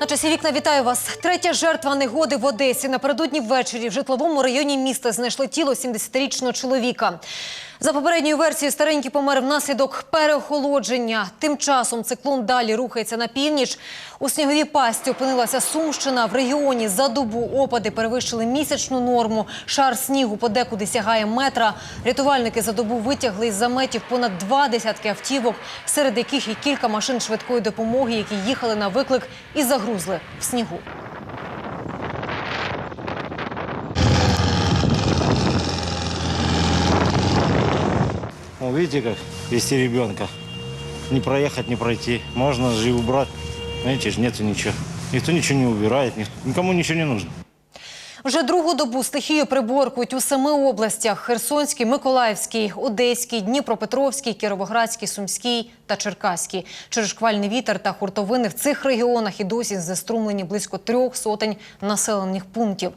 На часі вікна вітаю вас. Третя жертва негоди в Одесі. Напередодні ввечері в житловому районі міста знайшли тіло 70-річного чоловіка. За попередньою версією, старенький помер внаслідок переохолодження. Тим часом циклон далі рухається на північ. У сніговій пасті опинилася Сумщина. В регіоні за добу опади перевищили місячну норму. Шар снігу подекуди сягає метра. Рятувальники за добу витягли із заметів понад два десятки автівок, серед яких і кілька машин швидкої допомоги, які їхали на виклик і загрузли в снігу. Ну, видите, как вести ребенка. Не проехать, не пройти. Можно же и убрать. Знаете же, нету ничего. Никто ничего не убирает, ник- никому ничего не нужно. Вже другу добу стихію приборкують у семи областях: Херсонській, Миколаївській, Одеській, Дніпропетровській, Кіровоградській, Сумській та Черкаській. Через шквальний вітер та хуртовини в цих регіонах і досі заструмлені близько трьох сотень населених пунктів.